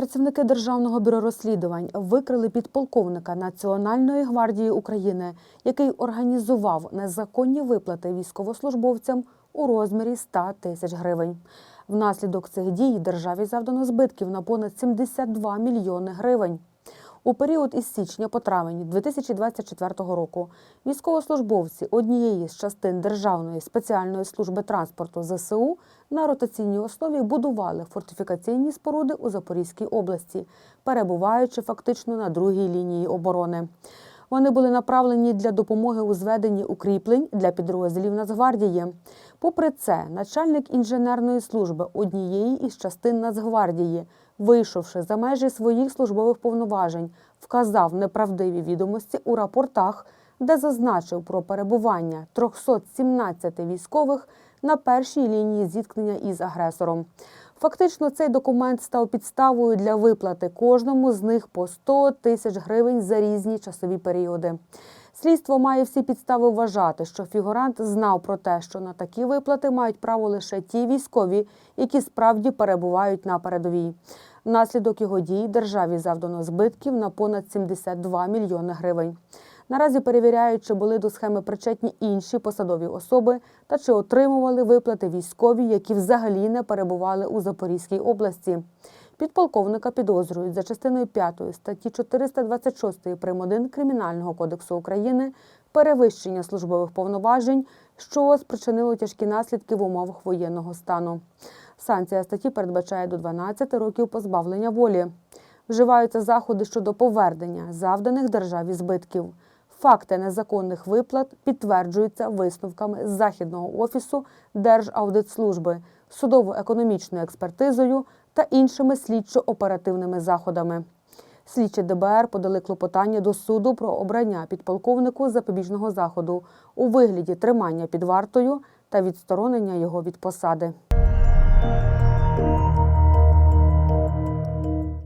Працівники Державного бюро розслідувань викрили підполковника Національної гвардії України, який організував незаконні виплати військовослужбовцям у розмірі 100 тисяч гривень. Внаслідок цих дій державі завдано збитків на понад 72 мільйони гривень. У період із січня по травень 2024 року військовослужбовці однієї з частин Державної спеціальної служби транспорту ЗСУ на ротаційній основі будували фортифікаційні споруди у Запорізькій області, перебуваючи фактично на другій лінії оборони. Вони були направлені для допомоги у зведенні укріплень для підрозділів Нацгвардії. Попри це, начальник інженерної служби однієї із частин Нацгвардії, вийшовши за межі своїх службових повноважень, вказав неправдиві відомості у рапортах, де зазначив про перебування 317 військових на першій лінії зіткнення із агресором. Фактично, цей документ став підставою для виплати кожному з них по 100 тисяч гривень за різні часові періоди. Слідство має всі підстави вважати, що фігурант знав про те, що на такі виплати мають право лише ті військові, які справді перебувають на передовій. Внаслідок його дій державі завдано збитків на понад 72 мільйони гривень. Наразі перевіряють, чи були до схеми причетні інші посадові особи та чи отримували виплати військові, які взагалі не перебували у Запорізькій області. Підполковника підозрюють за частиною 5 статті 426 прим. 1 Кримінального кодексу України перевищення службових повноважень, що спричинило тяжкі наслідки в умовах воєнного стану. Санкція статті передбачає до 12 років позбавлення волі. Вживаються заходи щодо повернення завданих державі збитків. Факти незаконних виплат підтверджуються висновками Західного офісу Держаудитслужби, судово-економічною експертизою та іншими слідчо-оперативними заходами. Слідчі ДБР подали клопотання до суду про обрання підполковнику запобіжного заходу у вигляді тримання під вартою та відсторонення його від посади.